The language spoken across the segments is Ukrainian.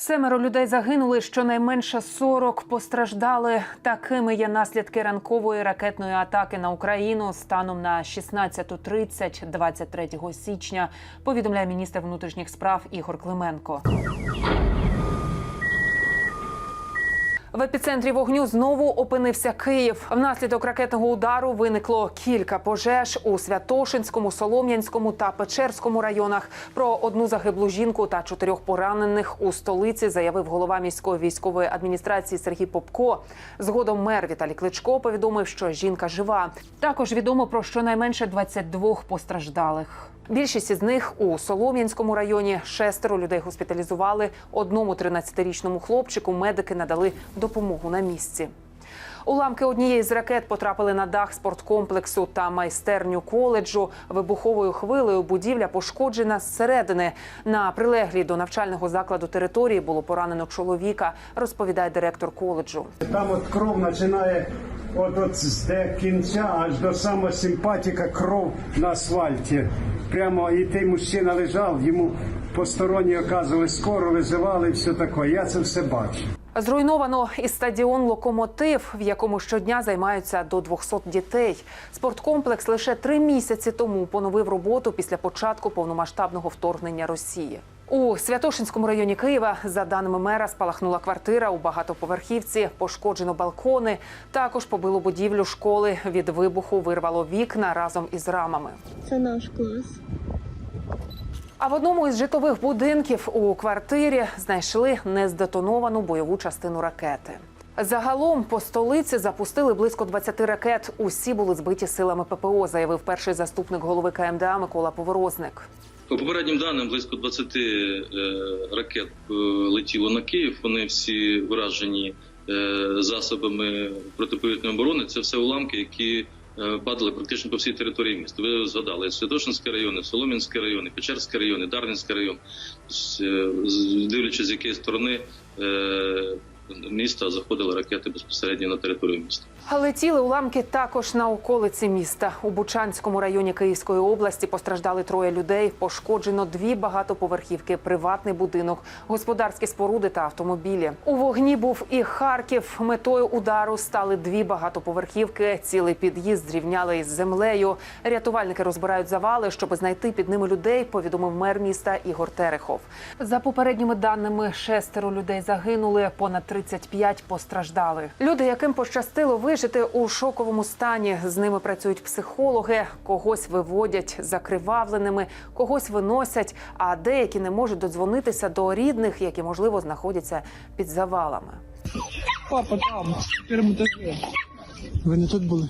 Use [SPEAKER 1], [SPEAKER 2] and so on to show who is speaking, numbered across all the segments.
[SPEAKER 1] Семеро людей загинули, щонайменше 40 постраждали. Такими є наслідки ранкової ракетної атаки на Україну станом на 16.30 23 січня. Повідомляє міністр внутрішніх справ Ігор Клименко. В епіцентрі вогню знову опинився Київ. Внаслідок ракетного удару виникло кілька пожеж у Святошинському, Солом'янському та Печерському районах. Про одну загиблу жінку та чотирьох поранених у столиці заявив голова міської військової адміністрації Сергій Попко. Згодом мер Віталій Кличко повідомив, що жінка жива. Також відомо про щонайменше 22 постраждалих. Більшість із них у Солом'янському районі шестеро людей госпіталізували. Одному 13-річному хлопчику медики надали допомогу на місці. Уламки однієї з ракет потрапили на дах спорткомплексу та майстерню коледжу. Вибуховою хвилею будівля пошкоджена зсередини. На прилеглій до навчального закладу території було поранено чоловіка, розповідає директор коледжу.
[SPEAKER 2] Там от кров починає от, от з кінця аж до самого симпатіка кров на асфальті. Прямо і той мужчина лежав, йому посторонні оказували скоро, визивали і все таке. Я це все бачу.
[SPEAKER 1] Зруйновано і стадіон Локомотив, в якому щодня займаються до 200 дітей. Спорткомплекс лише три місяці тому поновив роботу після початку повномасштабного вторгнення Росії. У Святошинському районі Києва, за даними мера, спалахнула квартира у багатоповерхівці, пошкоджено балкони. Також побило будівлю школи. Від вибуху вирвало вікна разом із рамами.
[SPEAKER 3] Це наш клас.
[SPEAKER 1] А в одному із житлових будинків у квартирі знайшли нездетоновану бойову частину ракети. Загалом по столиці запустили близько 20 ракет. Усі були збиті силами ППО, заявив перший заступник голови КМДА Микола Поворозник.
[SPEAKER 4] По попереднім даним близько 20 е, ракет е, летіло на Київ. Вони всі вражені е, засобами протиповітряної оборони. Це все уламки, які падали практично по всій території міста. Ви згадали Святошинський район, Солом'янський район, Печерський район, Дарнінський район. Е, Дивлячись, з якої сторони е, міста заходили ракети безпосередньо на територію міста.
[SPEAKER 1] Летіли уламки також на околиці міста. У Бучанському районі Київської області постраждали троє людей. Пошкоджено дві багатоповерхівки, приватний будинок, господарські споруди та автомобілі. У вогні був і Харків. Метою удару стали дві багатоповерхівки. Цілий під'їзд зрівняли із землею. Рятувальники розбирають завали, щоб знайти під ними людей. Повідомив мер міста Ігор Терехов. За попередніми даними, шестеро людей загинули, понад 35 постраждали. Люди, яким пощастило вижити у шоковому стані, з ними працюють психологи, когось виводять закривавленими, когось виносять, а деякі не можуть додзвонитися до рідних, які можливо знаходяться під завалами.
[SPEAKER 5] Папа там, в.
[SPEAKER 6] Ви не тут були?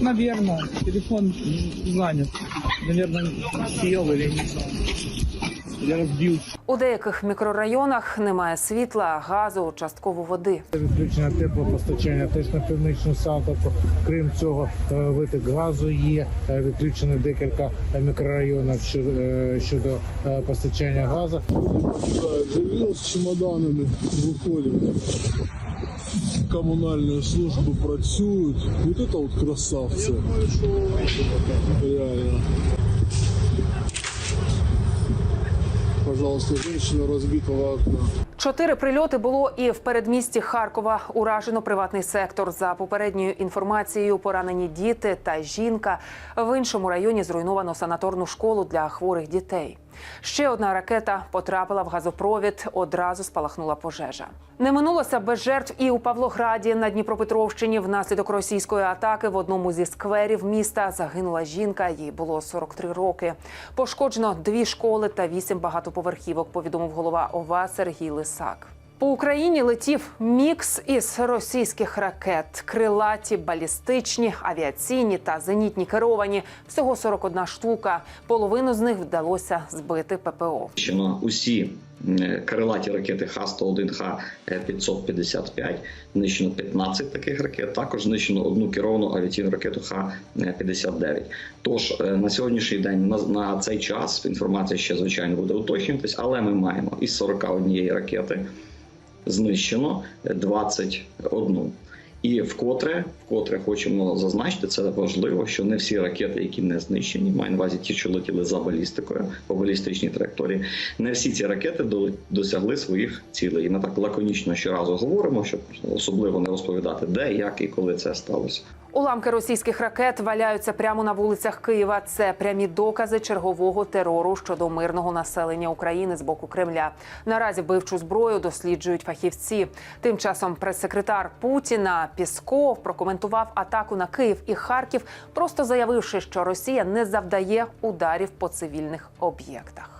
[SPEAKER 5] Наверное, телефон занят. Наверное, сел или не знаю. Или разбился.
[SPEAKER 1] У деяких мікрорайонах немає світла, газу, частково води.
[SPEAKER 6] Відключення теплопостачання теж на північну Салтовку. Крім цього, е, виток газу є. е, Відключено декілька мікрорайонів щодо, е, щодо е, постачання газу.
[SPEAKER 7] Живем с чемоданами, выходим. Коммунальные службы працюют. Вот это вот красавцы. Реально. Пожалуйста, женщина разбитого окна.
[SPEAKER 1] Чотири прильоти було і в передмісті Харкова. Уражено приватний сектор. За попередньою інформацією, поранені діти та жінка. В іншому районі зруйновано санаторну школу для хворих дітей. Ще одна ракета потрапила в газопровід. Одразу спалахнула пожежа. Не минулося без жертв і у Павлограді на Дніпропетровщині. Внаслідок російської атаки в одному зі скверів міста загинула жінка. Їй було 43 роки. Пошкоджено дві школи та вісім багатоповерхівок. Повідомив голова ОВА Сергій Лисак. По Україні летів мікс із російських ракет: крилаті, балістичні, авіаційні та зенітні керовані. Всього 41 штука. Половину з них вдалося збити ППО.
[SPEAKER 8] Знищено усі крилаті ракети Х-101, Х-555, знищено 15 таких ракет, також знищено одну керовану авіаційну ракету Х-59. Тож е, на сьогоднішній день на, на цей час інформація ще звичайно буде уточнюватись, але ми маємо із 41 ракети знищено 21. І вкотре, вкотре хочемо зазначити, це важливо, що не всі ракети, які не знищені, маю на увазі ті, що летіли за балістикою по балістичній траєкторії, не всі ці ракети досягли своїх цілей. І ми так лаконічно щоразу говоримо, щоб особливо не розповідати, де, як і коли це сталося.
[SPEAKER 1] Уламки російських ракет валяються прямо на вулицях Києва. Це прямі докази чергового терору щодо мирного населення України з боку Кремля. Наразі вбивчу зброю досліджують фахівці. Тим часом прес-секретар Путіна Пісков прокоментував атаку на Київ і Харків, просто заявивши, що Росія не завдає ударів по цивільних об'єктах.